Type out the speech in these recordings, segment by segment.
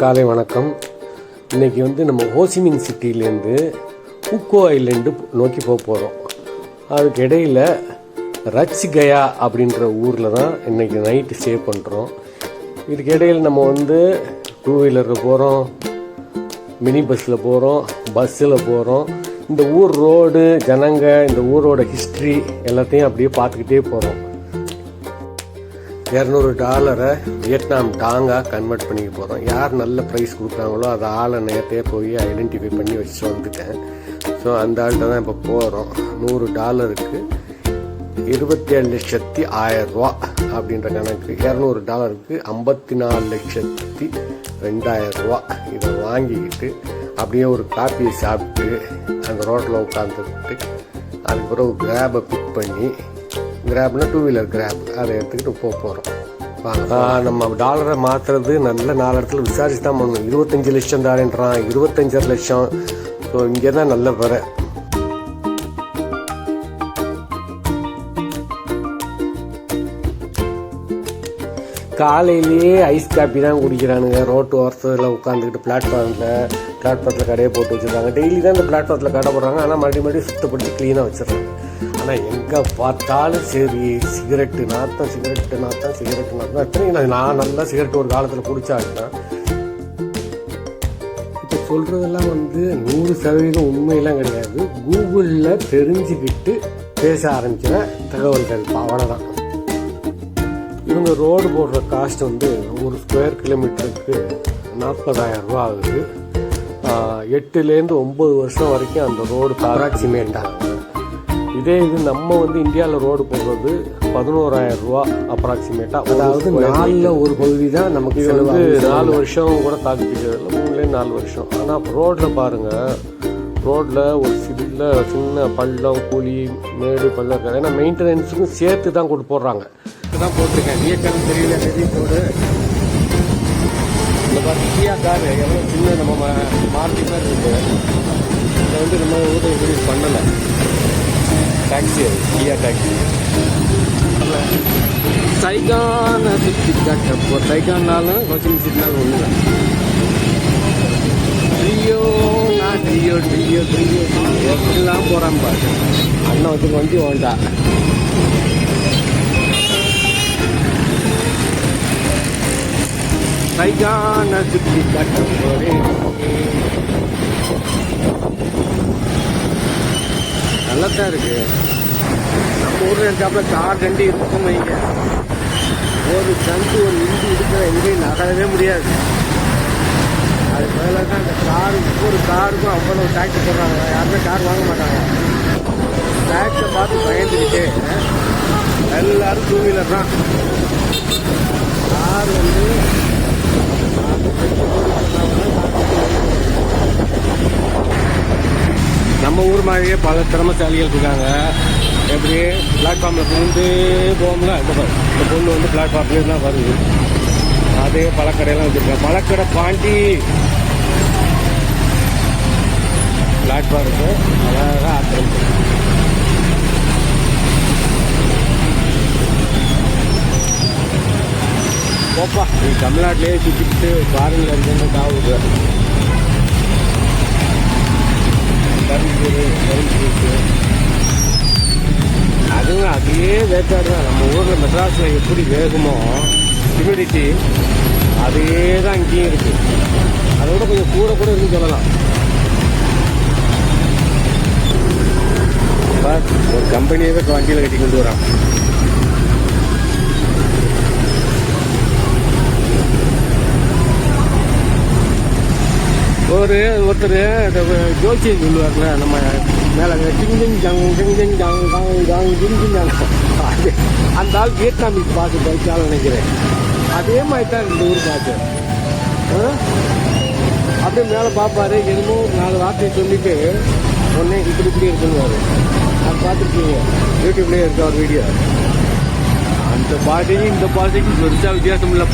காலை வணக்கம். இன்னைக்கு வந்து நம்ம ஹோசிமின் சிட்டிலேருந்து உக்கோ ஐலேண்டு நோக்கி போக போகிறோம் அதுக்கு இடையில் ரச் கயா அப்படின்ற ஊரில் தான் இன்றைக்கி நைட்டு ஸ்டே பண்ணுறோம் இதுக்கு இடையில் நம்ம வந்து டூ வீலரில் போகிறோம் மினி பஸ்ஸில் போகிறோம் பஸ்ஸில் போகிறோம் இந்த ஊர் ரோடு ஜனங்க இந்த ஊரோட ஹிஸ்ட்ரி எல்லாத்தையும் அப்படியே பார்த்துக்கிட்டே போகிறோம் இரநூறு டாலரை வியட்நாம் டாங்காக கன்வெர்ட் பண்ணிக்க போகிறோம் யார் நல்ல ப்ரைஸ் கொடுக்குறாங்களோ அதை ஆளை நேரத்தையே போய் ஐடென்டிஃபை பண்ணி வச்சுட்டு வந்துட்டேன். ஸோ அந்த ஆள்கிட்ட தான் இப்போ போகிறோம் நூறு டாலருக்கு இருபத்தி ஏழு லட்சத்தி ஆயரூவா அப்படின்ற கணக்கு. இரநூறு டாலருக்கு ஐம்பத்தி நாலு லட்சத்தி ரெண்டாயிரரூவா இதை வாங்கிக்கிட்டு அப்படியே ஒரு காப்பியை சாப்பிட்டு அந்த ரோட்டில் உட்காந்துட்டு அதுக்கப்புறம் பிறகு கிராபை பிக் பண்ணி கிராப்னா டூ வீலர் கிராப் அதை எடுத்துக்கிட்டு போக போகிறோம் நம்ம டாலரை மாற்றுறது நல்ல நாலு இடத்துல விசாரிச்சு தான் பண்ணணும். இருபத்தஞ்சி லட்சம் தாரேன்றான் இருபத்தஞ்சரை லட்சம். ஸோ இங்கே தான் நல்ல வர காலையிலேயே ஐஸ் காப்பி தான் குடிக்கிறானுங்க. ரோட்டு ஓரத்தில் உட்காந்துக்கிட்டு பிளாட்ஃபார்மில் பிளாட்ஃபார்த்தில் கடையை போட்டு வச்சுருக்காங்க. டெய்லி தான் இந்த பிளாட்ஃபார்த்தில் கடை போடுறாங்க. ஆனால் மறுபடியும் மறுபடியும் சுத்தப்படுத்தி க்ளீனாக வச்சிடுறாங்க. ஆனால் எங்கே பார்த்தாலும் சரி சிகரெட்டு நாத்தம் சிகரெட்டு நாத்தம் சிகரெட்டு நாத்தம். எத்தனை நான் நான் நல்லா சிகரெட் ஒரு காலத்தில் குடிச்சாருன்னா இப்போ சொல்கிறதெல்லாம் வந்து நூறு சதவீதம் உண்மையெல்லாம் கிடையாது. கூகுளில் தெரிஞ்சுக்கிட்டு பேச ஆரம்பிக்கிற தகவல்கள் அவ்வளோதான் இவங்க ரோடு போடுற காஸ்ட் வந்து ஒரு ஸ்கொயர் கிலோமீட்டருக்கு நாற்பதாயிரம் ரூபா ஆகுது. எட்டுலேருந்து ஒம்பது வருஷம் வரைக்கும் அந்த ரோடு அப்ராக்சிமேட்டாங்க இதே இது நம்ம வந்து இந்தியாவில் ரோடு போடுறது பதினோராயிரம் ரூபா அப்ராக்சிமேட்டாக அதாவது நாலில் ஒரு பகுதி தான் நமக்கு இது வந்து நாலு வருஷம் கூட தாக்கு பிடிக்கிறதுல மூணுலேருந்து நாலு வருஷம். ஆனால் ரோட்டில் பாருங்கள் ரோட்டில் ஒரு சின்ன சின்ன பள்ளம் குழி மேடு பள்ளம் இருக்காது. ஏன்னா மெயின்டெனன்ஸுக்கும் சேர்த்து தான் கொண்டு போடுறாங்க. தான் போட்டிருக்கேன். வியக்கணும் தெரியல ரோடு இந்த கியா கார் எவ்வளோ சின்ன நம்ம மா- மாருதி மாதிரி இருக்கு. இதை வந்து நம்ம ஊரில் இன்ட்ரடியூஸ் பண்ணலை. டாக்ஸி அது கியா டாக்ஸி சைகான சுற்றி காட்ட சைகான்னாலும் கோச்சிங் சிட்டினாலும் ஒன்று தான் ட்ரியோ நான் ட்ரியோ ட்ரியோ ட்ரியோ எப்படிலாம் போகிறான் பாரு அண்ணன் வந்து வண்டி ஓண்டா சைகான சுற்றி காட்ட போறேன் நல்லா தான் இருக்கு. நம்ம ஊரில் இருக்காப்புல கார் கண்டி இருக்கும் வைங்க. ஒரு சந்து ஒரு இந்து இருக்கிற எங்கேயும் நகரவே முடியாது. அது பதிலாக தான் அந்த கார் ஒவ்வொரு காருக்கும் அவ்வளோ டேக்ஸ் போடுறாங்க. யாருமே கார் வாங்க மாட்டாங்க. டேக்ஸை பார்த்து பயந்துக்கிட்டு எல்லாரும் டூ வீலர் தான். கார் வந்து நம்ம ஊர் மாதிரியே பல திறமசாலிகள் இருக்காங்க. எப்படி? பிளாட்ஃபார்மில் புகுந்து போகும்ல இந்த இந்த பொண்ணு வந்து பிளாட்ஃபார்ம்லேயே தான் வருது. அதே பழக்கடையெல்லாம் வச்சுருக்கேன் பழக்கடை பாண்டி. பிளாட்ஃபார்முக்கு அழகாக ஆத்திரம் போப்பா நீ தமிழ்நாட்டிலேயே சுற்றிட்டு ஃபாரின்ல இருந்து ஆகுது கரும்பூர் கரும்பூருக்கு அதுவும் அதே வேக்காடு தான். நம்ம ஊரில் மெட்ராஸில் எப்படி வேகுமோ ஹியூமிடிட்டி அதே தான் இங்கேயும் இருக்கு. அதோட கொஞ்சம் கூட கூட இருந்து சொல்லலாம். ஒரு கம்பெனியவே வண்டியில் கட்டி கொண்டு வரான். ஒரு ஒருத்தர் இந்த ஜோசியம் சொல்லுவார்ல நம்ம மேலே டிங் டிங் ஜங் டிங் டிங் ஜங் ஜங் ஜங் டிங் டிங் ஜங் அது அந்த ஆள் வியட்நாமிக் பாட்டு படித்தாலும் நினைக்கிறேன். அதே மாதிரி தான் இந்த ஊர் பாட்டு அப்படியே மேலே பார்ப்பாரு என்னமோ நாலு வார்த்தையை சொல்லிட்டு உடனே இப்படி இப்படி இருக்குன்னு அது பார்த்துருக்கீங்க யூடியூப்லேயே இருக்க ஒரு வீடியோ. அந்த பாட்டையும் இந்த பாட்டைக்கும் பெருசாக வித்தியாசம் இல்லை.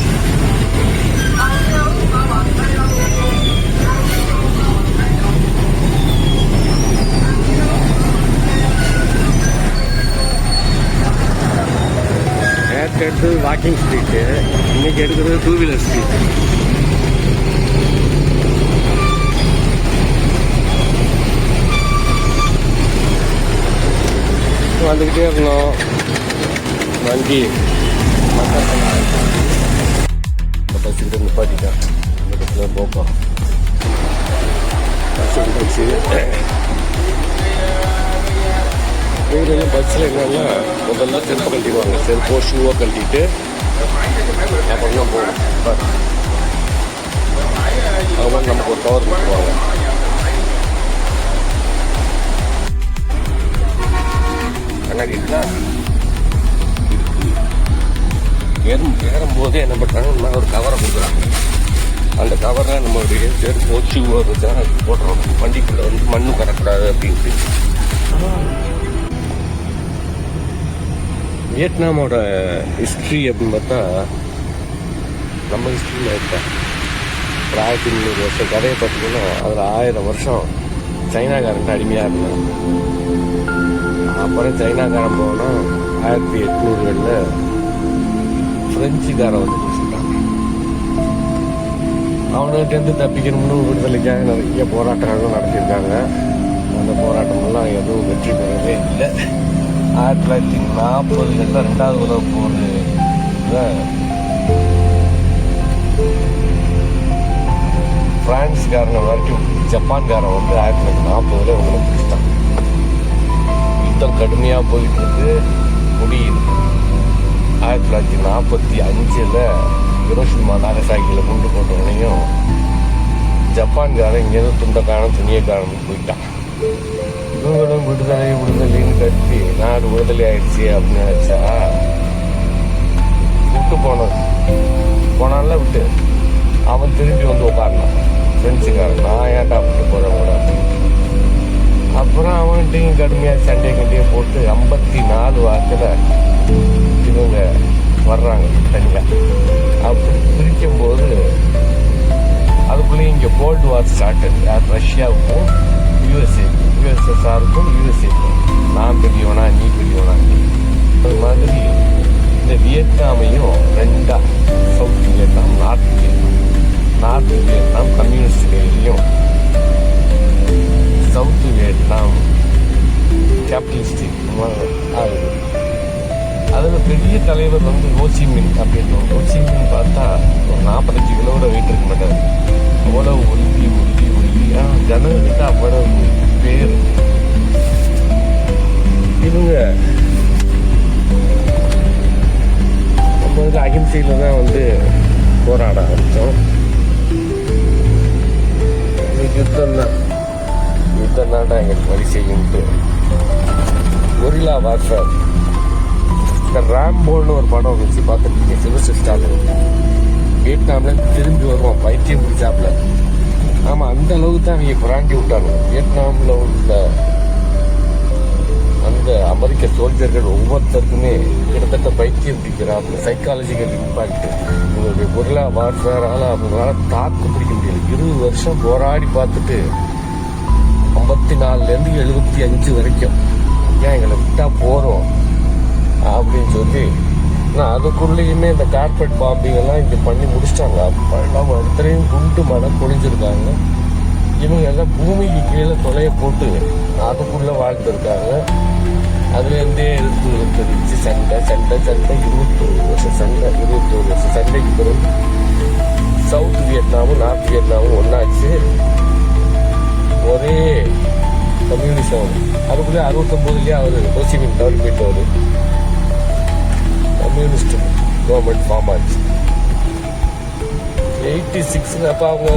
நேற்று எடுத்தது வாக்கிங் ஸ்ட்ரீட்டு இன்றைக்கி எடுக்கிறது டூ வீலர் ஸ்ட்ரீட்டு வந்துக்கிட்டே இருக்கணும் வண்டி. பஸ்ஸுக்கிட்ட நிப்பாட்டிட்டேன். அந்த இவரெல்லாம் பஸ்ஸில் என்னென்னா முதல்ல செருப்பை கழட்டிடுவாங்க. செருப்போ ஷூவோ கழட்டிட்டு அப்புறம் தான் போகணும். அவங்க நமக்கு ஒரு கவர் பண்ணுவாங்க கண்ணாடி ஏறும் ஏறும்போதே என்ன பண்ணுறாங்கன்னா ஒரு கவரை கொடுக்குறாங்க. அந்த கவரை நம்மளுடைய செருப்போ ஷூவோ வச்சா போடுறோம் வண்டிக்குள்ளே வந்து மண்ணும் கரக்கூடாது அப்படின்ட்டு. வியட்நாமோட ஹிஸ்ட்ரி அப்படின்னு பார்த்தா நம்ம ஹிஸ்ட்ரியில் இருக்கா ஒரு ஆயிரத்தி முந்நூறு வருஷம் கதையை பார்த்தீங்கன்னா அதில் ஆயிரம் வருஷம் சைனாக்காரன் அடிமையாக இருந்தாங்க அப்புறம் சைனாக்காரன் போனால் ஆயிரத்தி எட்நூறுகளில் ஃப்ரெஞ்சுக்காரன் வந்து பிடிச்சிட்டான் அவனுக்கிட்டேருந்து தப்பிக்கணும்னு விடுதலைக்காக நிறைய போராட்டங்களும் நடத்தியிருக்காங்க. அந்த போராட்டமெல்லாம் எதுவும் வெற்றி பெறவே இல்லை. ஆயிரத்தி தொள்ளாயிரத்தி நாற்பதுகளில் ரெண்டாவது உலக போர் பிரான்ஸ்காரனை வரைக்கும் ஜப்பான்காரன் வந்து ஆயிரத்தி தொள்ளாயிரத்தி நாற்பதுல உங்களை பிடிச்சிட்டான். யுத்தம் கடுமையாக போயிட்டு இருக்கு முடியுது. ஆயிரத்தி தொள்ளாயிரத்தி நாற்பத்தி அஞ்சில் ஹிரோஷிமா நாகசாகியில் குண்டு போட்டவனையும் ஜப்பான்காரன் இங்கேருந்து துண்டக்காரன் துணியக்காரன் போயிட்டான். இவங்களும் விடுதலை விடுதலைன்னு கட்டி நாடு விடுதலை ஆயிடுச்சு அப்படின்னு நினைச்சா விட்டு போனோம் போனால விட்டு. அவன் திருப்பி வந்து உட்காரலாம் ஃப்ரெண்ட்ஸுக்காரன் நான் ஏன்டா விட்டு போகிறேன் கூட அப்புறம் அவன்கிட்டையும் கடுமையாக சண்டை கண்டியை போட்டு ஐம்பத்தி நாலு வாக்கில் இவங்க வர்றாங்க தனியாக அப்படி பிரிக்கும் போது அதுக்குள்ளேயும் இங்கே கோல்டு வார் ஸ்டார்ட் யார்? ரஷ்யாவுக்கும் யூஎஸ்ஏ யூஎஸ்எஸ்ஆருக்கும் யூஎஸ்ஏக்கும் நான் பெரியவனா நீ பெரியவனா? அது மாதிரி இந்த வியட்நாமையும் ரெண்டா South Vietnam North Vietnam North Vietnam communist கையிலையும் சவுத் வியட்நாம் கேபிட்டலிஸ்டிக் ஆகுது அதில் பெரிய தலைவர் வந்து ஹோசிமின் அப்படின்னு ஹோசிமின் பார்த்தா ஒரு நாற்பத்தஞ்சு கிலோட வெயிட் இருக்க மாட்டார். அவ்வளோ ஒல்லி ஒல்லி ஒல்லி. ஆ ஜனங்கிட்ட அவ்வளோ பேர் இவங்க. நம்ம வந்து அகிம்சையில் தான் வந்து போராட ஆரம்பித்தோம் யுத்தம் தான். யுத்தம் தான் எங்களுக்கு வழி செய்யும்ட்டு. ஒரிலா வார்ஃபேர் இந்த ஒரு படம் வச்சு பார்த்துருக்கீங்க சிவஸ்டர் ஸ்டாலின் வியட்நாம்ல திரும்பி வருவோம் பைத்தியம் பிடிச்சாப்ல ஆமாம் அந்த அளவுக்கு தான் அவங்க புராண்டி விட்டாங்க. வியட்நாமில் உள்ள அந்த அமெரிக்க சோல்ஜர்கள் ஒவ்வொருத்தருக்குமே கிட்டத்தட்ட பைத்தியம் பிடிக்கிறாப்புல சைக்காலஜிக்கல் இம்பாக்ட் உங்களுடைய பொருளாக வார்ஃபேரால் அவங்களால தாக்கு பிடிக்க முடியல. இருபது வருஷம் போராடி பார்த்துட்டு ஐம்பத்தி நாலுலேருந்து எழுபத்தி அஞ்சு வரைக்கும். ஏன் எங்களை விட்டா போகிறோம் அப்படின்னு சொல்லி ஆனால் அதுக்குள்ளேயுமே இந்த கார்பெட் பாம்பிங் எல்லாம் இங்கே பண்ணி முடிச்சிட்டாங்க. அப்பெல்லாம் ஒருத்தரையும் குண்டு மழை பொழிஞ்சிருக்காங்க. இவங்க எல்லாம் பூமிக்கு கீழே தொலைய போட்டு அதுக்குள்ளே வாழ்ந்துருக்காங்க. அதுலேருந்தே எடுத்து தெரிஞ்சு சண்டை சண்டை சண்டை இருபத்தோரு வருஷம் சண்டை இருபத்தோரு வருஷம் சண்டைக்கு பிறகு சவுத் வியட்நாமும் நார்த் வியட்நாமும் ஒன்றாச்சு ஒரே கம்யூனிசம். அதுக்குள்ளே அறுபத்தொம்போதுலேயே அவர் ஹோசிமின் தவறி போயிட்டவர் கம்யூனிஸ்ட் கவர்மெண்ட் ஃபார்ம் ஆச்சு எயிட்டி சிக்ஸில் அப்போ அவங்க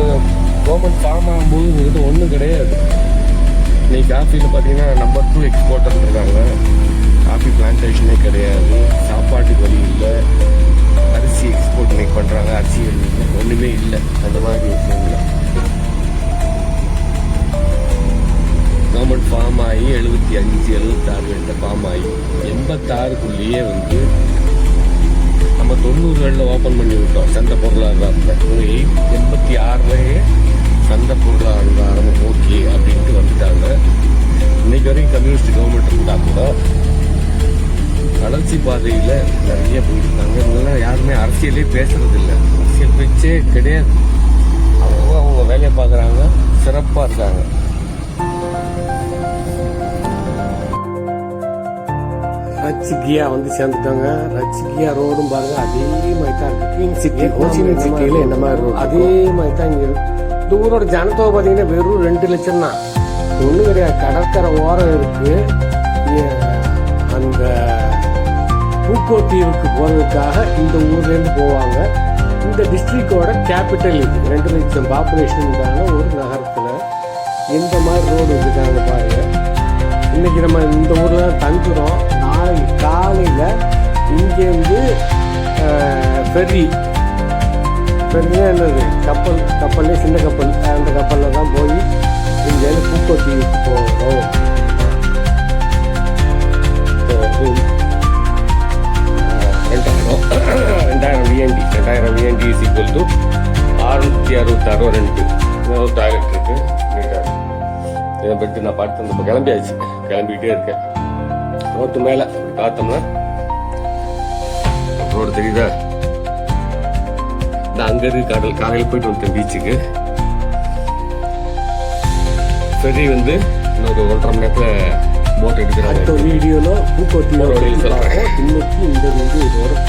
கவர்மெண்ட் ஃபார்ம் ஆகும்போது உங்கள்கிட்ட ஒன்றும் கிடையாது. இன்னைக்கு காஃபியில் பார்த்தீங்கன்னா நம்பர் டூ எக்ஸ்போர்ட்டர் இருக்காங்க காஃபி பிளான்டேஷனே கிடையாது. சாப்பாட்டுக்கு வழி இல்லை. அரிசி எக்ஸ்போர்ட் இன்னைக்கு பண்ணுறாங்க அரிசி ஒன்றுமே இல்லை. அந்த மாதிரி விஷயங்கள் கவர்மெண்ட் ஃபார்ம் ஆகி எழுபத்தி அஞ்சு எழுபத்தாறு ஃபார்ம் ஆகி எண்பத்தாறுக்குள்ளேயே வந்து நம்ம தொண்ணூறுகளில் ஓப்பன் பண்ணி விட்டோம் சந்தை பொருளாதாரத்தை ஒரு எயிட் எண்பத்தி ஆறுலேயே சந்தை பொருளாதாரம் ஓகே அப்படின்ட்டு வந்துட்டாங்க. இன்னைக்கு வரைக்கும் கம்யூனிஸ்ட் கவர்மெண்ட் இருந்தால் கூட வளர்ச்சி பாதையில் நிறைய போயிருக்காங்க இதெல்லாம் யாருமே அரசியலே பேசுறதில்லை. அரசியல் பேச்சே கிடையாது. ரச்சிகியா வந்து சேர்ந்துட்டாங்க. ரச்சிகியா ரோடும் பாருங்க அதே மாதிரி தான் இருக்கு சிட்டி ஹோசிமின் சிட்டியில என்ன மாதிரி ரோடு அதே மாதிரி தான் இங்க இருக்கு. இந்த ஊரோட ஜனத்தொகை பார்த்தீங்கன்னா வெறும் ரெண்டு லட்சம் தான். ஒன்றும் கிடையாது. கடற்கரை ஓரம் இருக்கு. அந்த பூக்கோ தீவுக்கு போகிறதுக்காக இந்த ஊர்லேருந்து போவாங்க. இந்த டிஸ்ட்ரிக்டோட கேபிட்டல் இது. ரெண்டு லட்சம் பாப்புலேஷனுக்கான ஒரு நகரத்தில். இந்த மாதிரி ரோடு இருக்காங்க பாருங்க. இன்னைக்கு நம்ம இந்த ஊர்ல தங்குறோம். நாள் காலையில் இங்கேருந்து ஃபெர்ரி ஃபெர்ரினா என்னது? கப்பல் கப்பல்லே சின்ன கப்பல். அந்த கப்பலில் தான் போய் இங்கேருந்து பூக்கோ தீவுக்கு போகிறோம் ரெண்டாயிரம். ரெண்டாயிரம் விஎன்டி ரெண்டாயிரம் விஎன்டி இஸ் ஈக்குவல் டு அறுநூத்தி அறுபத்தாறு. ரெண்டு. ஒரு டாய்லெட் நீட்டாக இதை பற்றி நான் பார்த்து நம்ம கிளம்பியாச்சு. கிளம்பிக்கிட்டே இருக்கேன். ரோட்டு மேலே பார்த்தோம்னா. ரோடு தெரியுதா? நான் அங்கே இருக்கு கடல் காலையில் போயிட்டு வந்துட்டேன் பீச்சுக்கு ஃபெரி வந்து இன்னொரு ஒன்றரை மணி நேரத்தில் போட் எடுக்கிறாங்க. அடுத்த வீடியோல பூக்கோட்டி ஒரு வழியில் சொல்றேன். இன்னைக்கு இந்த வீடியோ இதோட